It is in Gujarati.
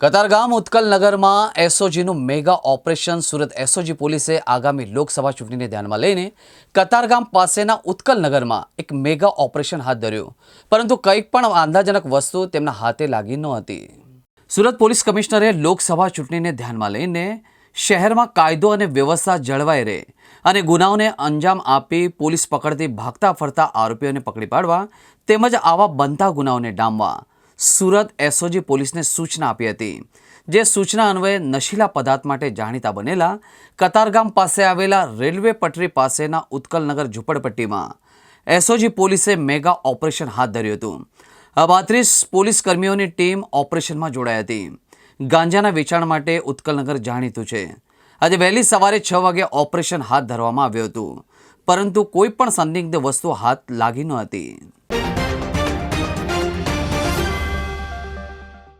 કતારગામ ઉત્કલ નગરમાં એસઓજીનું મેગા ઓપરેશન સુરત એસઓજી પોલીસે આગામી લોકસભા ચૂંટણીને ધ્યાનમાં લઈને કતારગામ પાસેના ઉત્કલ નગરમાં એક મેગા ઓપરેશન હાથ ધર્યું. પરંતુ કંઈક પણ આંધાજનક વસ્તુ તેમના હાથે લાગી નહોતી સુરત પોલીસ કમિશનરે લોકસભા ચૂંટણીને ધ્યાનમાં લઈને શહેરમાં કાયદો અને વ્યવસ્થા જળવાઈ રહે અને ગુનાઓને અંજામ આપી પોલીસ પકડતી ભાગતા ફરતા આરોપીઓને પકડી પાડવા તેમજ આવા બનતા ગુનાઓને ડામવા સુરત એસઓજી પોલીસને સૂચના આપી હતી. જે સૂચના અન્વયે નશીલા પદાર્થ માટે જાણીતા બનેલા કતારગામ પાસે આવેલા રેલવે પટરી પાસેના ઉત્કલનગર ઝૂંપડપટ્ટીમાં એસઓજી પોલીસે મેગા ઓપરેશન હાથ ધર્યું હતું. પાંત્રીસ પોલીસ કર્મીઓની ટીમ ઓપરેશનમાં જોડાઈ હતી. ગાંજાના વેચાણ માટે ઉત્કલનગર જાણીતું છે. આજે વહેલી સવારે છ વાગે ઓપરેશન હાથ ધરવામાં આવ્યું હતું. પરંતુ કોઈ પણ સંદિગ્ધ વસ્તુ હાથ લાગી ન હતી.